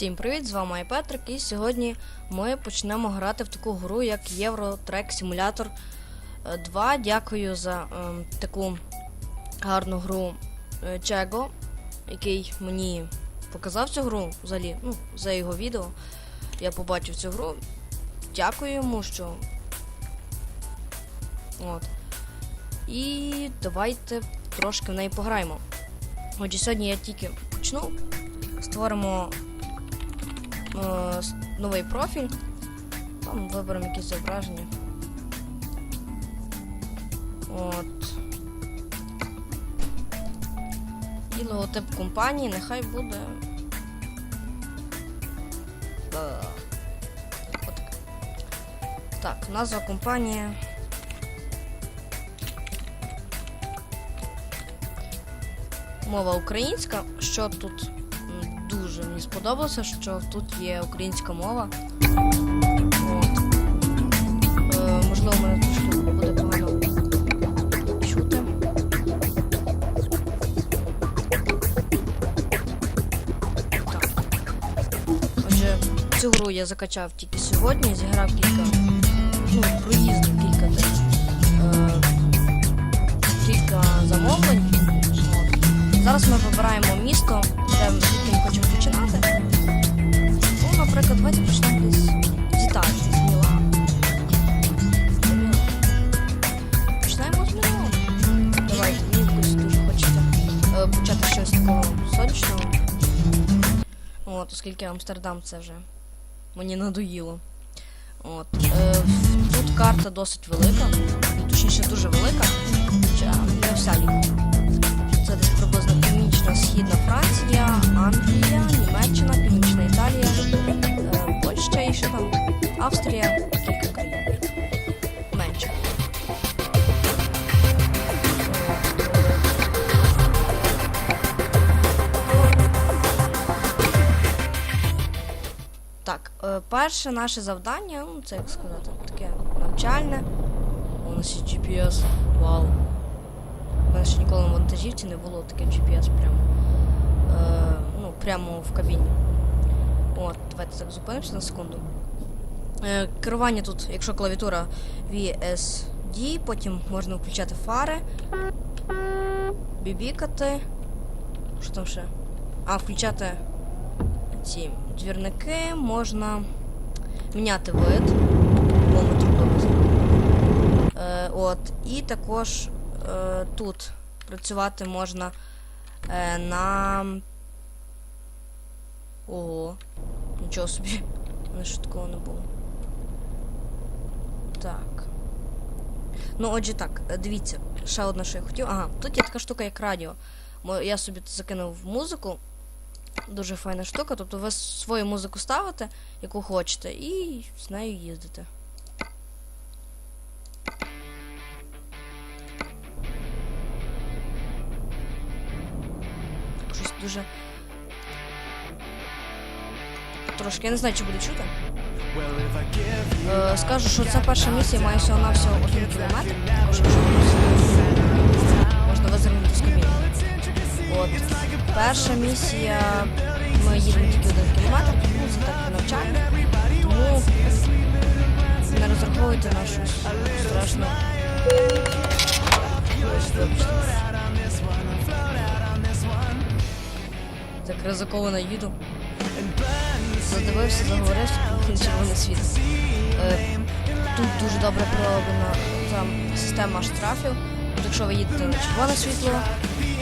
Всім привіт! З вами Петрик, і сьогодні ми почнемо грати в таку гру, як Euro Track Simulator 2. Дякую за ем, таку гарну гру е, Чего, який мені показав цю гру взагалі, ну, за його відео. Я побачив цю гру. Дякую йому, що. От. І давайте трошки в неї пограємо. Отже, сьогодні я тільки почну. Створимо е, новий профіль. Там виберемо якісь зображення. От. І логотип компанії нехай буде. Е, отак. Так, назва компанії. Мова українська. Що тут дуже мені сподобалося, що тут є українська мова. От. Е, можливо, мене трошки буде погано чути. Так. Отже, цю гру я закачав тільки сьогодні, зіграв кілька. Ну, проїздив кілька тих. Е, кілька замовлень. Зараз ми вибираємо місто, оскільки Амстердам це вже мені надоїло. От. Е, тут карта досить велика, точніше дуже велика, хоча не вся їх. Це десь приблизно північна східна Франція, Англія, Німеччина, Північна Італія, е, Польща і ще там Австрія, перше наше завдання, ну це як сказати, таке навчальне. У нас є GPS. Вау. У мене ще ніколи на вантажівці не було таке GPS прямо. Е, ну, прямо в кабіні. От, давайте так зупинимося на секунду. Е, керування тут, якщо клавіатура VSD, потім можна включати фари, бібікати. Що там ще? А, включати ці двірники, можна міняти вид. Е, от, і також е, тут працювати можна е, на. Ого, нічого собі. Мене ще такого не було. Так. Ну, отже, так, е, дивіться, ще одне, що я хотів. Ага, тут є така штука, як радіо. Я собі закинув музику. Дуже файна штука. Тобто ви свою музику ставите, яку хочете, і з нею їздите. Щось дуже. Трошки, я не знаю, чи буде чути. Е, скажу, що це перша місія має всього на всього один кілометр. Також якщо От. Перша місія. Ми їдемо тільки один кілометр, ну це так навчально. Тому не розраховуйте на щось страшне. Так ризиковано їду. Задивився, заговорився, включив червоне світло. Е, тут дуже добре пророблена там система штрафів. Якщо ви їдете на червоне світло,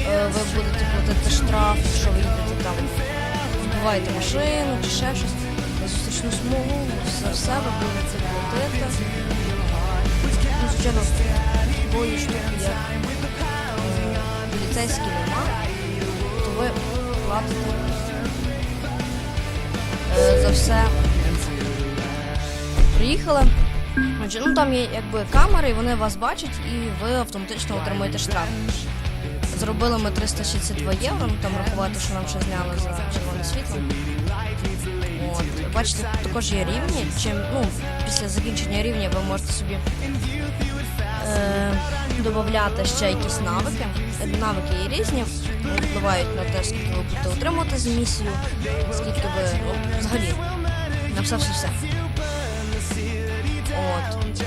е, ви будете платити штраф, якщо ви їдете там, збиваєте машину чи ще щось, зустрічну смугу, за все ви будете платити. Ну, звичайно, такої штуки, як е, поліцейські нема, то ви платите е, за все. Приїхали. Отже, ну там є якби камери, і вони вас бачать, і ви автоматично отримуєте штраф. Зробили ми 362 євро, ну там рахувати, що нам ще зняли за червоне світло. От, бачите, також є рівні. Чим, ну, після закінчення рівня ви можете собі е, додати ще якісь навики. Е, Навики є різні, вони впливають на те, скільки ви будете отримувати за місію, скільки ви ну, взагалі на все все все. От.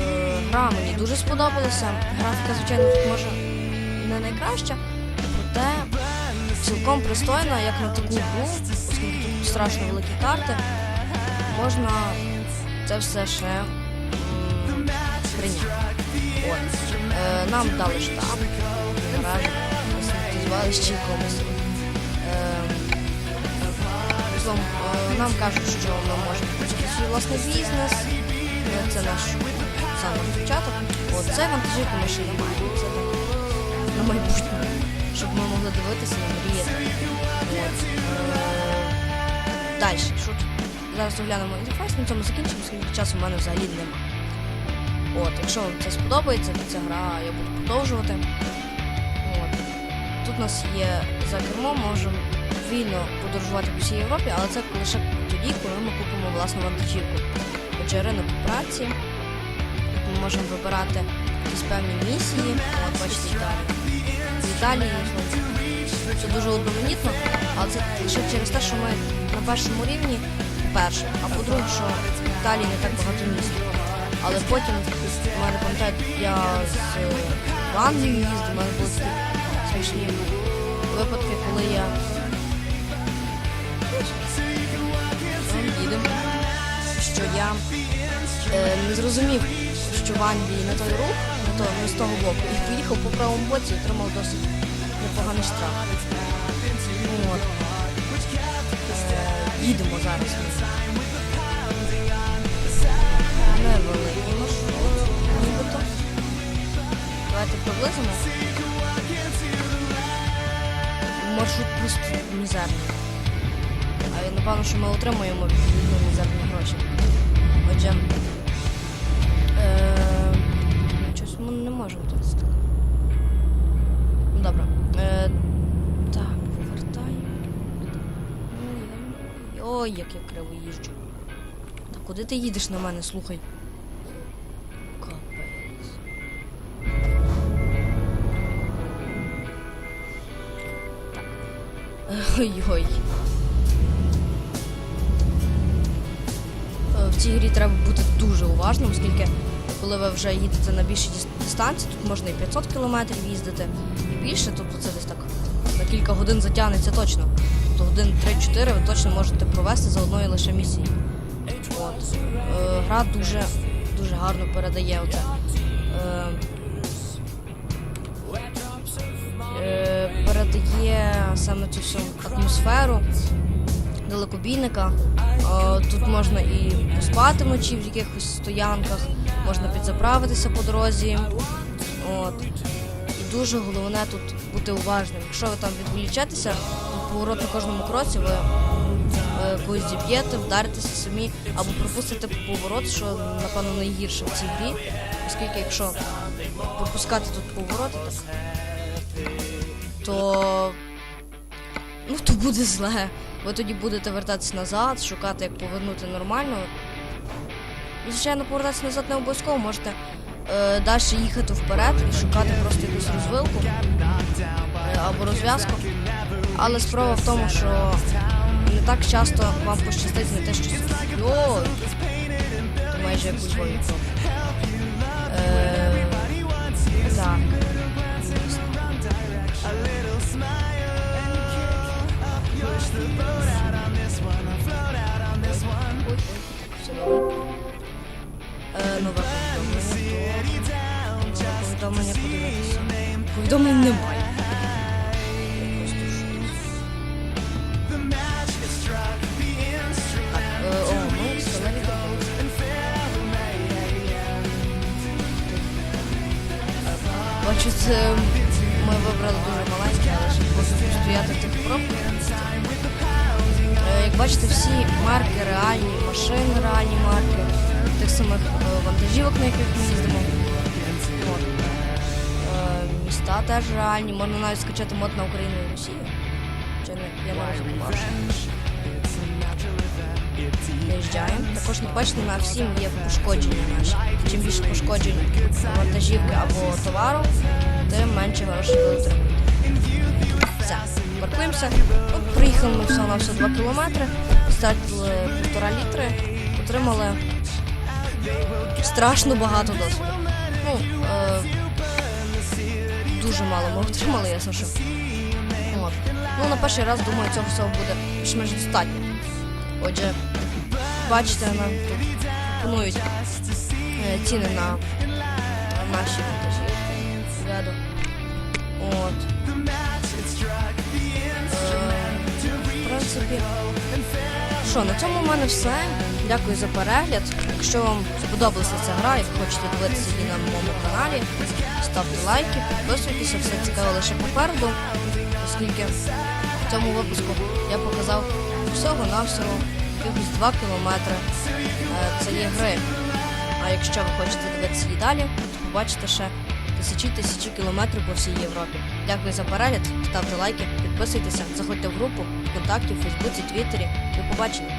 Е, гра мені дуже сподобалася. Графіка, звичайно, тут може не найкраща, проте цілком пристойна, як на таку гру, оскільки тут страшно великі карти, можна це все ще м, прийняти. От. Е, нам дали штаб, ще якомусь. Е, е, нам кажуть, що ми можемо почати свій власний бізнес. Це наш саме початок. От це вантажівка ми ще не маємо. Це так, на майбутнє, щоб ми могли дивитися і мріяти. Далі, що? Зараз оглянемо інтерфейс, на цьому закінчимо, оскільки часу в мене взагалі немає. От, якщо вам це сподобається, то ця гра я буду продовжувати. От. Тут у нас є за кермом, можемо вільно подорожувати по всій Європі, але це лише тоді, коли ми купимо власну вантажівку. Отже, ринок праці. Ми можемо вибирати якісь певні місії. От, бачите, Італія. В Італії це дуже одноманітно, але це лише через те, що ми на першому рівні перше, а по-друге, що в Італії не так багато місць. Але потім, в мене пам'ятаєте, я з е, їздив, у мене були такі смішні випадки, коли я е, не зрозумів, що в Англії не той рух, не, то, не з того боку, і поїхав по правому боці і отримав досить непоганий штраф. Ну, От. Е, їдемо зараз. ми. Невеликий маршрут, нібито. Давайте приблизимо. Маршрут просто мізерний. А я, напевно, що ми отримуємо відповідно мізерні гроші. Отже. Е, щось ми не можемо тут стати. Ну, Добре. Е, так, повертаємо. Ой, як я криво їжджу. Та куди ти їдеш на мене, слухай? Капець. Ой-ой. Цій грі треба бути дуже уважним, оскільки коли ви вже їдете на більші дистанції, тут можна і 500 кілометрів їздити, і більше, тобто це десь так на кілька годин затягнеться точно. Тобто годин 3-4 ви точно можете провести за одною лише місією. От. Е, гра дуже, дуже гарно передає оце. Е, е, передає саме цю всю атмосферу далекобійника. Тут можна і поспати вночі в якихось стоянках, можна підзаправитися по дорозі. От. І дуже головне тут бути уважним. Якщо ви там відволічетеся, то поворот на кожному кроці ви когось зіб'єте, вдаритеся самі або пропустите поворот, що напевно найгірше в цій грі, оскільки якщо пропускати тут повороти, так, то ну то буде зле. Ви тоді будете вертатися назад, шукати, як повернути нормально. Звичайно, повертатися назад не обов'язково, можете е, далі їхати вперед і шукати просто якусь розвилку е, або розв'язку. Але справа в тому, що не так часто вам пощастить на те, що Йой! Майже як у Львові. Е, ми вибрали дуже маленьке, але щоб просто постояти в тих. Е, Як бачите, всі марки реальні, машини реальні марки, тих самих е, вантажівок, на яких ми їздимо. От. Е, Міста теж реальні, можна навіть скачати мод на Україну і Росію. Чи не? Я не розумію. Виїжджаємо. Також не бачите, на всім є пошкодження наші. Чим більше пошкоджень вантажівки або товару, тим менше грошей ви отримуєте. Все, паркуємося. Приїхали ми на все 2 кілометри, стратили півтора літри, отримали страшно багато досвіду. Ну, е, дуже мало ми отримали, я що. От. Ну, на перший раз, думаю, цього всього буде більш-менш достатньо. Отже, бачите, нам тут пропонують е, ціни на наші вантажівки. Веду. От. Що, на цьому в мене все. Дякую за перегляд. Якщо вам сподобалася ця гра і хочете дивитися її на моєму каналі, ставте лайки, підписуйтеся, все цікаво лише попереду, оскільки в цьому випуску я показав всього-навсього якихось 2 кілометри е, цієї гри. А якщо ви хочете дивитися її далі, то побачите ще тисячі тисячі кілометрів по всій Європі. Дякую за перегляд, ставте лайки, підписуйтеся, заходьте в групу ВКонтакті, Фейсбуці, Твіттері. До побачення.